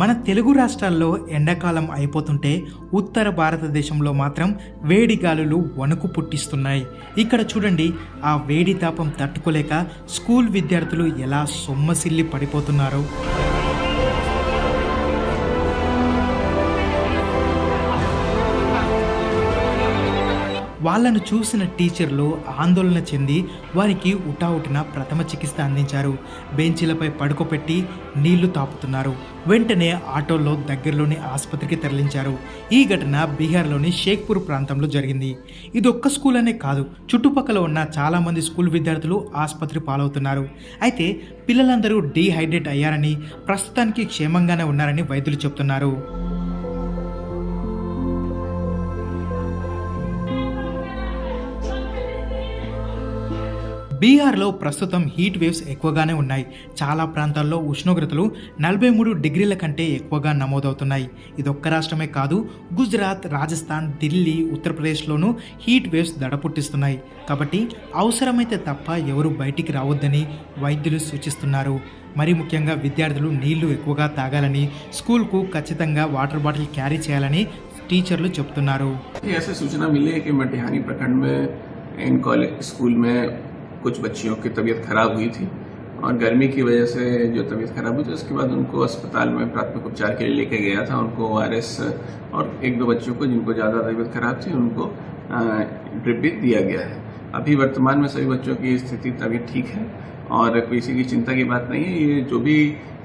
మన తెలుగు రాష్ట్రాల్లో ఎండాకాలం అయిపోతుంటే ఉత్తర భారతదేశంలో మాత్రం వేడి గాలులు వణుకు పుట్టిస్తున్నాయి. ఇక్కడ చూడండి ఆ వేడి తాపం తట్టుకోలేక స్కూల్ విద్యార్థులు ఎలా సొమ్మసిల్లి పడిపోతున్నారో. వాళ్ళను చూసిన టీచర్లు ఆందోళన చెంది వారికి ఉటావుటిన ప్రథమ చికిత్స అందించారు. బెంచీలపై పడుకోపెట్టి నీళ్ళు తాపుతున్నారు. వెంటనే ఆటోలో దగ్గరలోని ఆసుపత్రికి తరలించారు. ఈ ఘటన బీహార్లోని షేక్పూర్ ప్రాంతంలో జరిగింది. ఇది ఒక్క స్కూల్ అనే కాదు చుట్టుపక్కల ఉన్న చాలామంది స్కూల్ విద్యార్థులు ఆసుపత్రి పాలవుతున్నారు. అయితే పిల్లలందరూ డీహైడ్రేట్ అయ్యారని ప్రస్తుతానికి క్షేమంగానే ఉన్నారని వైద్యులు చెబుతున్నారు బీహార్లో ప్రస్తుతం హీట్ వేవ్స్ ఎక్కువగానే ఉన్నాయి చాలా ప్రాంతాల్లో ఉష్ణోగ్రతలు నలభై మూడు డిగ్రీల కంటే ఎక్కువగా నమోదవుతున్నాయి ఇది ఒక్క రాష్ట్రమే కాదు గుజరాత్ రాజస్థాన్ ఢిల్లీ ఉత్తరప్రదేశ్లోనూ హీట్ వేవ్స్ దడపుట్టిస్తున్నాయి కాబట్టి అవసరమైతే తప్ప ఎవరు బయటికి రావద్దని వైద్యులు సూచిస్తున్నారు మరి ముఖ్యంగా విద్యార్థులు నీళ్లు ఎక్కువగా తాగాలని స్కూల్కు ఖచ్చితంగా వాటర్ బాటిల్ క్యారీ చేయాలని టీచర్లు చెప్తున్నారు ये ऐसे सूचना मिली है कि मटिहानी प्रखंड में इन कॉलेज स्कूल में कुछ बच्चियों की तबीयत खराब हुई थी और गर्मी की वजह से जो तबीयत खराब हुई थी, उसके बाद उनको अस्पताल में प्राथमिक उपचार के लिए लेके गया था। उनको ओ और एक दो बच्चों को जिनको ज़्यादा तबीयत खराब थी, उनको ड्रिप भी दिया गया है। अभी वर्तमान में सभी बच्चों की स्थिति तबीयत ठीक है और किसी की चिंता की बात नहीं है। ये जो भी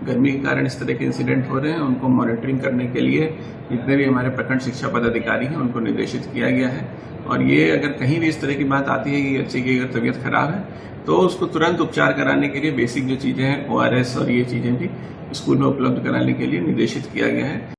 गर्मी के कारण इस तरह के इंसिडेंट हो रहे हैं, उनको मॉनिटरिंग करने के लिए जितने भी हमारे प्रखंड शिक्षा पदाधिकारी हैं, उनको निर्देशित किया गया है। और ये अगर कहीं भी इस तरह की बात आती है कि बच्चे की अगर तबीयत खराब है तो उसको तुरंत उपचार कराने के लिए बेसिक जो चीज़ें हैं ओआरएस और ये चीज़ें भी स्कूल में उपलब्ध कराने के लिए निर्देशित किया गया है।